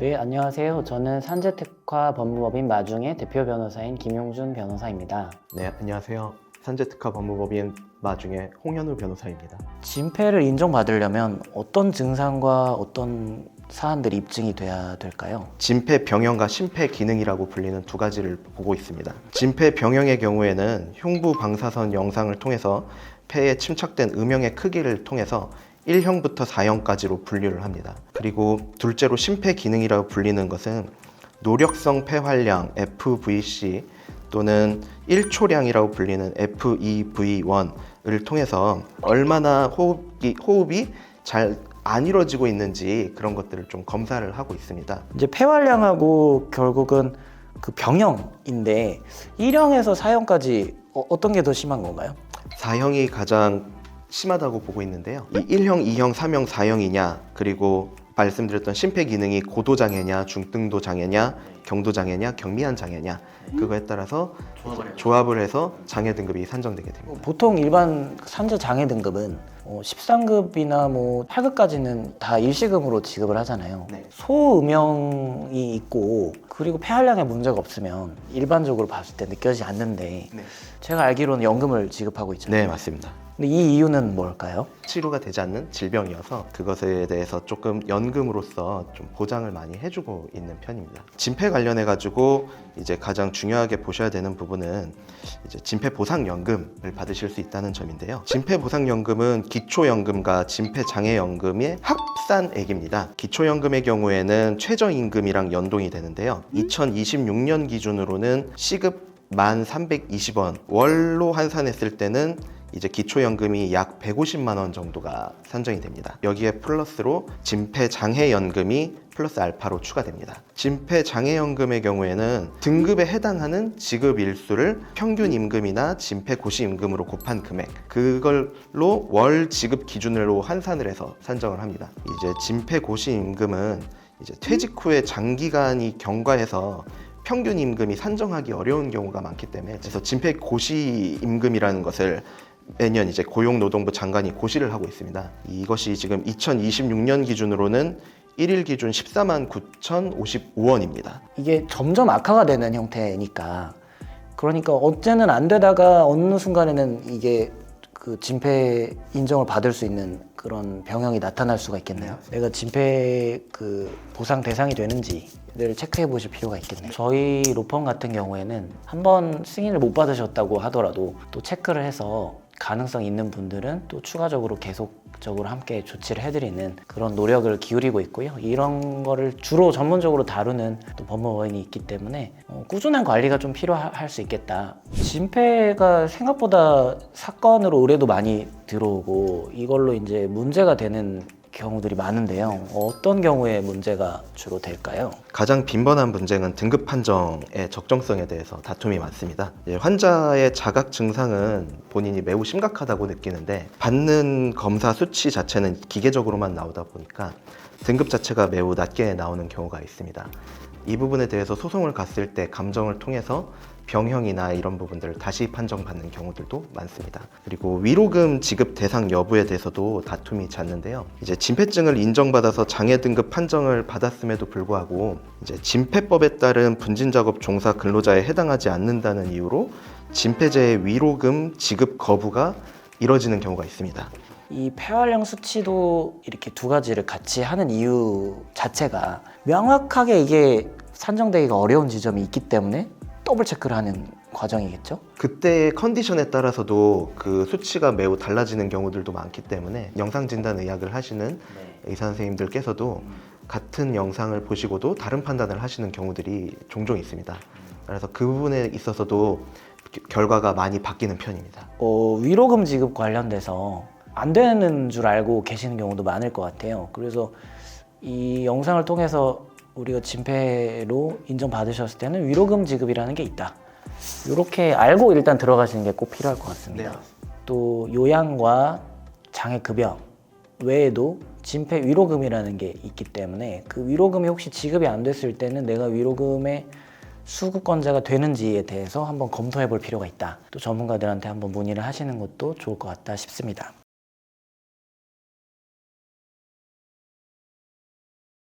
네, 안녕하세요. 저는 산재특화 법무법인 마중의 대표 변호사인 김용준 변호사입니다. 네, 안녕하세요. 산재특화 법무법인 마중의 홍현우 변호사입니다. 진폐를 인정받으려면 어떤 증상과 어떤 사안들이 입증이 돼야 될까요? 진폐 병형과 심폐 기능이라고 불리는 두 가지를 보고 있습니다. 진폐 병형의 경우에는 흉부 방사선 영상을 통해서 폐에 침착된 음영의 크기를 통해서 1형부터 4형까지로 분류를 합니다. 그리고 둘째로 심폐 기능이라고 불리는 것은 노력성 폐활량 FVC 또는 1초량이라고 불리는 FEV1을 통해서 얼마나 호흡이, 호흡이 잘 안 이루어지고 있는지 그런 것들을 좀 검사를 하고 있습니다. 이제 폐활량하고 결국은 그 병형인데 1형에서 4형까지 어, 떤 게 더 심한 건가요? 4형이 가장 심하다고 보고 있는데요. 이 1형, 2형, 3형, 4형이냐 그리고 말씀드렸던 심폐 기능이 고도 장애냐, 중등도 장애냐, 경도 장애냐, 경미한 장애냐 그거에 따라서 조합을 해서 장애 등급이 산정되게 됩니다. 보통 일반 산재 장애 등급은 어, 13급이나 뭐 8급까지는 다 일시금으로 지급을 하잖아요. 네. 소음영이 있고 그리고 폐활량에 문제가 없으면 일반적으로 봤을 때 느껴지지 않는데 네. 제가 알기로는 연금을 지급하고 있잖아요. 네, 맞습니다. 근데 이 이유는 뭘까요? 치료가 되지 않는 질병이어서 그것에 대해서 조금 연금으로서 좀 보장을 많이 해주고 있는 편입니다. 진폐 관련해 가지고 이제 가장 중요하게 보셔야 되는 부분은 이제 진폐 보상 연금을 받으실 수 있다는 점인데요. 진폐 보상 연금은 기초 연금과 진폐 장애 연금의 합산액입니다. 기초 연금의 경우에는 최저 임금이랑 연동이 되는데요. 2026년 기준으로는 시급 1,320원 월로 환산했을 때는 이제 기초연금이 약 150만 원 정도가 산정이 됩니다. 여기에 플러스로 진폐장애연금이 플러스 알파로 추가됩니다. 진폐장애연금의 경우에는 등급에 해당하는 지급 일수를 평균 임금이나 진폐고시 임금으로 곱한 금액 그걸로 월 지급 기준으로 환산을 해서 산정을 합니다. 이제 진폐고시 임금은 이제 퇴직 후에 장기간이 경과해서 평균 임금이 산정하기 어려운 경우가 많기 때문에 그래서 진폐 고시 임금이라는 것을 매년 이제 고용노동부 장관이 고시를 하고 있습니다. 이것이 지금 2026년 기준으로는 1일 기준 14만 9,055원입니다. 이게 점점 악화가 되는 형태니까 그러니까 어째는 안 되다가 어느 순간에는 이게 그 진폐 인정을 받을 수 있는 그런 병형이 나타날 수가 있겠네요. 내가 진폐 그 보상 대상이 되는지를 체크해 보실 필요가 있겠네요. 저희 로펌 같은 경우에는 한번 승인을 못 받으셨다고 하더라도 또 체크를 해서 가능성 있는 분들은 또 추가적으로 계속적으로 함께 조치를 해드리는 그런 노력을 기울이고 있고요. 이런 거를 주로 전문적으로 다루는 또 법무법인이 있기 때문에 어, 꾸준한 관리가 좀 필요할 수 있겠다. 진폐가 생각보다 사건으로 의뢰도 많이 들어오고 이걸로 이제 문제가 되는 경우들이 많은데요. 어떤 경우에 문제가 주로 될까요? 가장 빈번한 문제는 등급 판정의 적정성에 대해서 다툼이 많습니다. 예, 환자의 자각 증상은 본인이 매우 심각하다고 느끼는데 받는 검사 수치 자체는 기계적으로만 나오다 보니까 등급 자체가 매우 낮게 나오는 경우가 있습니다. 이 부분에 대해서 소송을 갔을 때 감정을 통해서 병형이나 이런 부분들을 다시 판정받는 경우들도 많습니다. 그리고 위로금 지급 대상 여부에 대해서도 다툼이 잦는데요. 이제 진폐증을 인정받아서 장애 등급 판정을 받았음에도 불구하고 이제 진폐법에 따른 분진 작업 종사 근로자에 해당하지 않는다는 이유로 진폐제의 위로금 지급 거부가 이뤄지는 경우가 있습니다. 이 폐활량 수치도 이렇게 두 가지를 같이 하는 이유 자체가 명확하게 이게 산정되기가 어려운 지점이 있기 때문에 더블 체크를 하는 과정이겠죠? 그때의 컨디션에 따라서도 그 수치가 매우 달라지는 경우들도 많기 때문에 영상 진단 의학을 하시는 의사 선생님들께서도 같은 영상을 보시고도 다른 판단을 하시는 경우들이 종종 있습니다. 그래서 그 부분에 있어서도 겨- 결과가 많이 바뀌는 편입니다. 어, 위로금 지급 관련돼서 안 되는 줄 알고 계시는 경우도 많을 것 같아요. 그래서 이 영상을 통해서 우리가 진폐로 인정받으셨을 때는 위로금 지급이라는 게 있다. 이렇게 알고 일단 들어가시는 게 꼭 필요할 것 같습니다. 네. 또 요양과 장애 급여 외에도 진폐 위로금이라는 게 있기 때문에 그 위로금이 혹시 지급이 안 됐을 때는 내가 위로금의 수급권자가 되는지에 대해서 한번 검토해 볼 필요가 있다. 또 전문가들한테 한번 문의를 하시는 것도 좋을 것 같다 싶습니다.